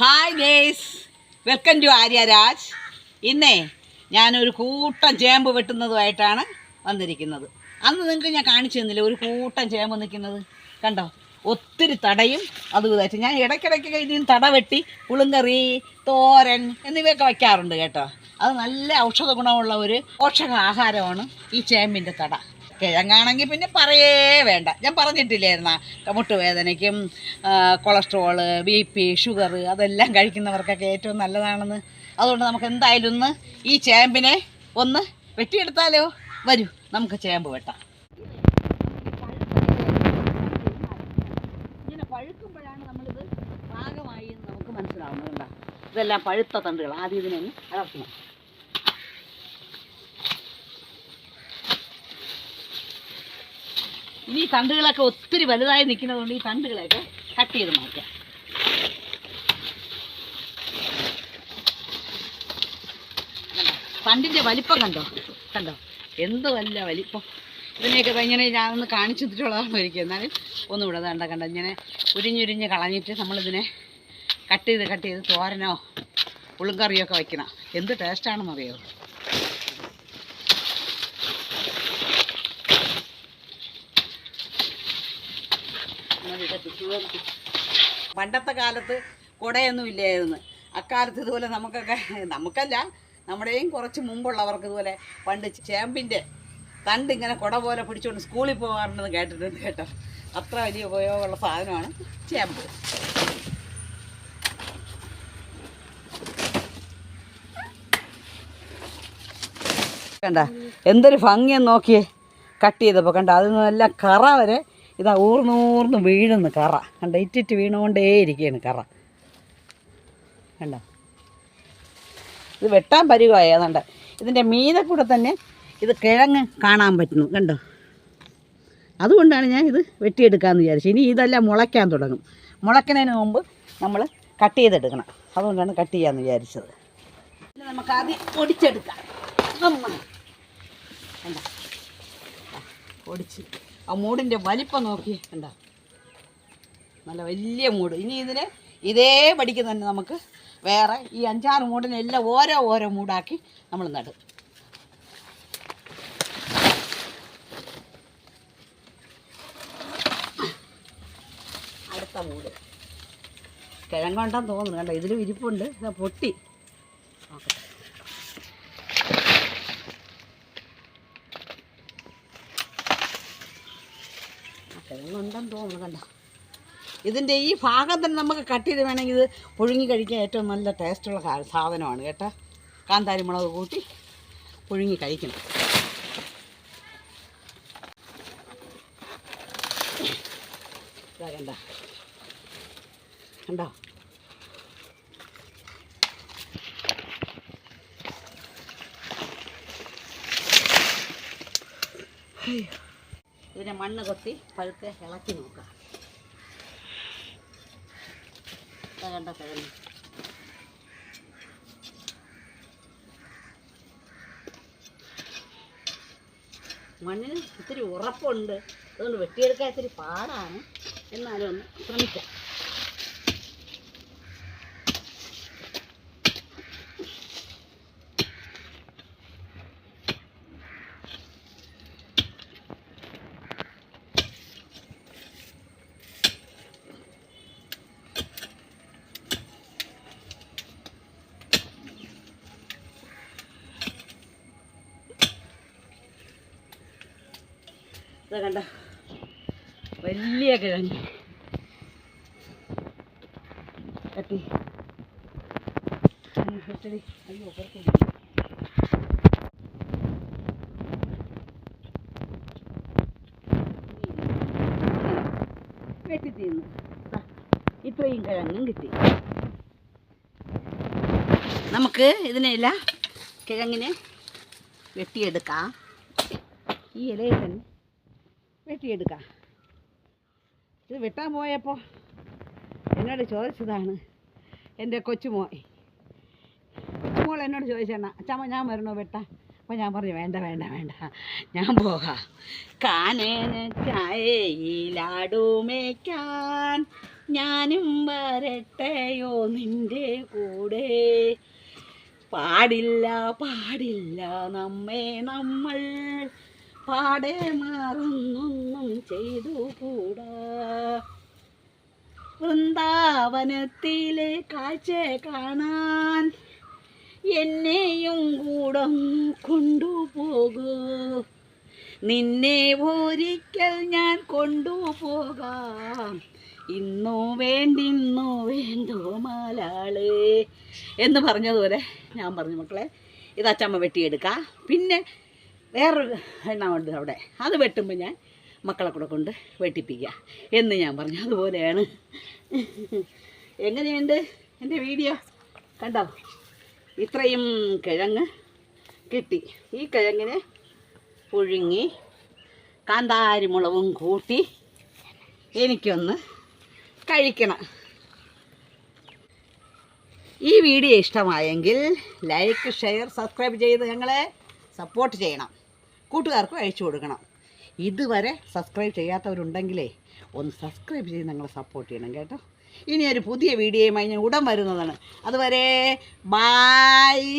Hi guys welcome to Arya Raj ഇന്നേ ഞാനൊരു കൂട്ടം ചേമ്പ് വെട്ടുന്നതുമായിട്ടാണ് വന്നിരിക്കുന്നത്. അന്ന് നിങ്ങൾക്ക് ഞാൻ കാണിച്ചു തന്നില്ല ഒരു കൂട്ടം ചേമ്പ് നിൽക്കുന്നത്? കണ്ടോ? ഒത്തിരി തടയും അത് ഇതായിട്ട്. ഞാൻ ഇടയ്ക്കിടയ്ക്ക് ഇതിന് തട വെട്ടി പുളുങ്കറി തോരൻ എന്നിവയൊക്കെ വയ്ക്കാറുണ്ട് കേട്ടോ. അത് നല്ല ഔഷധ ഗുണമുള്ള ഒരു പോഷക ആഹാരമാണ് ഈ ചേമ്പിന്റെ തട. കിഴങ്ങാണെങ്കിൽ പിന്നെ പറയേ വേണ്ട. ഞാൻ പറഞ്ഞിട്ടില്ലായിരുന്ന. മുട്ടുവേദനയ്ക്കും കൊളസ്ട്രോൾ ബി പി ഷുഗർ അതെല്ലാം കഴിക്കുന്നവർക്കൊക്കെ ഏറ്റവും നല്ലതാണെന്ന്. അതുകൊണ്ട് നമുക്ക് എന്തായാലും ഒന്ന് ഈ ചേമ്പിനെ ഒന്ന് വെട്ടിയെടുത്താലോ? വരൂ നമുക്ക് ചേമ്പ് വെട്ടാം. ഇങ്ങനെ പഴുക്കുമ്പോഴാണ് നമ്മളിത് പാകമായി എന്ന് നമുക്ക് മനസ്സിലാവുന്നത് ഇതെല്ലാം പഴുത്ത തണ്ടുകൾ ആദ്യം ഇതിനെ ഒന്ന് അടർത്തണം. ഇനി തണ്ടുകളൊക്കെ ഒത്തിരി വലുതായി നിൽക്കുന്നതുകൊണ്ട് ഈ തണ്ടുകളെയൊക്കെ കട്ട് ചെയ്ത് മാറ്റാം? തണ്ടിന്റെ വലിപ്പം കണ്ടോ? കണ്ടോ? എന്ത് വല്ല വലിപ്പം. ഇതിനെയൊക്കെ ഇങ്ങനെ ഞാനൊന്ന് കാണിച്ചു തിട്ടുള്ളതാണ് ഒരിക്കൽ. എന്നാലും ഒന്നും ഇവിടെ കണ്ട കണ്ട? ഇങ്ങനെ ഉരിഞ്ഞുരിഞ്ഞ് കളഞ്ഞിട്ട് നമ്മളിതിനെ കട്ട് ചെയ്ത് കട്ട് ചെയ്ത് തോരനോ ഉളുങ്കറിയോ ഒക്കെ വയ്ക്കണം. എന്ത് ടേസ്റ്റാണെന്നറിയോ പണ്ടത്തെ കാലത്ത് കുടയൊന്നും ഇല്ലായിരുന്നു. അക്കാലത്ത് ഇതുപോലെ നമുക്കൊക്കെ നമുക്കല്ല നമ്മുടെയും കുറച്ച് മുമ്പുള്ളവർക്ക് ഇതുപോലെ പണ്ട് ചേമ്പിന്റെ തണ്ട് ഇങ്ങനെ കുട പോലെ പിടിച്ചുകൊണ്ട് സ്കൂളിൽ പോകാറുണ്ടെന്ന് കേട്ടിട്ടുണ്ട് കേട്ടോ. അത്ര വലിയ ഉപയോഗമുള്ള സാധനമാണ് ചേമ്പ് കണ്ട എന്തൊരു ഭംഗിയെന്ന് നോക്കിയേ. കട്ട് ചെയ്തപ്പോൾ കണ്ട അതിൽ നിന്നെല്ലാം കറ വരെ ഇതാ ഊർന്നൂർന്ന് വീഴുന്നു കറ. കണ്ട? ഇറ്റിറ്റ് വീണുകൊണ്ടേ ഇരിക്കുകയാണ് കറ. കണ്ട? ഇത് വെട്ടാൻ പരുവായി അതുകൊണ്ട് ഇതിന്റെ മീനെ കൂടെ തന്നെ ഇത് കിഴങ്ങ് കാണാൻ പറ്റുന്നു. കണ്ടോ? അതുകൊണ്ടാണ് ഞാൻ ഇത് വെട്ടിയെടുക്കാമെന്ന് വിചാരിച്ചു ഇനി ഇതെല്ലാം മുളയ്ക്കാൻ തുടങ്ങും. മുളയ്ക്കുന്നതിന് മുമ്പ് നമ്മൾ കട്ട് ചെയ്തെടുക്കണം. അതുകൊണ്ടാണ് കട്ട് ചെയ്യാമെന്ന് വിചാരിച്ചത്. നമുക്ക് ആദ്യം ഒടിച്ചെടുക്കാം പൊടിച്ച്. ആ മൂടിന്റെ വലിപ്പം നോക്കി കണ്ട. നല്ല വലിയ മൂട്. ഇനി ഇതിന് ഇതേ പടിക്ക് തന്നെ നമുക്ക് വേറെ ഈ അഞ്ചാറ് മൂടിനെല്ലാം ഓരോ ഓരോ മൂടാക്കി നമ്മൾ നടും. അടുത്ത മൂട്. കിഴങ്ങുണ്ടെന്ന് തോന്നുന്നു. കണ്ടോ? ഇതിലും ഇരിപ്പുണ്ട്. ഇതാ പൊട്ടി. നോക്കട്ടെ. കിഴങ്ങുണ്ടെന്ന് തോന്നുന്നു കണ്ട? ഇതിന്റെ ഈ ഭാഗം തന്നെ നമുക്ക് കട്ട് ചെയ്ത് വേണമെങ്കിൽ ഇത് പുഴുങ്ങി കഴിക്കാൻ ഏറ്റവും നല്ല ടേസ്റ്റുള്ള സാധനമാണ് കേട്ടോ. കാന്താരി മുളക് കൂട്ടി പുഴുങ്ങി കഴിക്കണം. കണ്ട? കണ്ടോ? ഇതിനെ മണ്ണ് കൊത്തി പഴുത്ത് ഇളക്കി നോക്കാം കണ്ട കിഴങ്ങ് മണ്ണിന് ഇത്തിരി ഉറപ്പുണ്ട്. അതുകൊണ്ട് വെട്ടിയെടുക്കാൻ ഇത്തിരി പാടാണ്. എന്നാലും ഒന്ന് ശ്രമിക്കാം. കണ്ട. വലിയ കിഴങ്ങ്. കട്ടി. ഉം, വെച്ചടി. അയ്യോ പുറത്ത് പോയി. വെട്ടി തീർന്നു ദാ, ഇത്രയും കിഴങ്ങും കിട്ടി. നമുക്ക് ഇതിനെല്ലാം കിഴങ്ങിനെ വെട്ടിയെടുക്കാം. ഈ ഇലയിൽ തന്നെ വെട്ടിയെടുക്കാം. ഇത് വെട്ടാൻ പോയപ്പോൾ എന്നോട് ചോദിച്ചതാണ് എന്റെ കൊച്ചുമോൻ കൊച്ചുമോൾ എന്നോട് ചോദിച്ചാണ് അച്ഛമ്മ ഞാൻ വരണോ വെട്ടാൻ അപ്പോൾ ഞാൻ പറഞ്ഞു വേണ്ട വേണ്ട വേണ്ട ഞാൻ പോകാം. കാനേന ചായയിലാടുമേക്കാൻ ഞാനും വരട്ടെയോ നിന്റെ കൂടെ? പാടില്ല പാടില്ല നമ്മെ നമ്മൾ പാടെ മാറുന്നൊന്നും ചെയ്തു കൂടാ വൃന്ദാവനത്തിലെ കാഴ്ച കാണാൻ എന്നെയും കൂടെ കൊണ്ടുപോകൂ. നിന്നെ ഒരിക്കൽ ഞാൻ കൊണ്ടുപോകാം. ഇന്നു വേണ്ടിന്നു വേണ്ടോ മാലാളെ. എന്ന് പറഞ്ഞതുപോലെ ഞാൻ പറഞ്ഞു മക്കളെ ഇത് അച്ചമ്മ വെട്ടിയെടുക്കാം. പിന്നെ വേറൊരു എണ്ണമുണ്ട് അവിടെ. അത് വെട്ടുമ്പോൾ ഞാൻ മക്കളെ കൂടെ കൊണ്ട് വെട്ടിപ്പിക്കുക എന്ന് ഞാൻ പറഞ്ഞു. അതുപോലെയാണ്. എങ്ങനെയുണ്ട് എന്റെ വീഡിയോ? കണ്ടോ? ഇത്രയും കിഴങ്ങ് കിട്ടി. ഈ കിഴങ്ങിനെ പുഴുങ്ങി കാന്താരിമുളകും കൂട്ടി എനിക്കൊന്ന് കഴിക്കണം. ഈ വീഡിയോ ഇഷ്ടമായെങ്കിൽ ലൈക്ക് ഷെയർ സബ്സ്ക്രൈബ് ചെയ്ത് ഞങ്ങളെ സപ്പോർട്ട് ചെയ്യണം. കൂട്ടുകാർക്കും അയച്ചു കൊടുക്കണം. ഇതുവരെ സബ്സ്ക്രൈബ് ചെയ്യാത്തവരുണ്ടെങ്കിലേ ഒന്ന് സബ്സ്ക്രൈബ് ചെയ്ത് ഞങ്ങളെ സപ്പോർട്ട് ചെയ്യണം കേട്ടോ. ഇനി ഒരു പുതിയ വീഡിയോയുമായി ഞാൻ ഉടൻ വരുന്നതാണ്. അതുവരെ ബായ്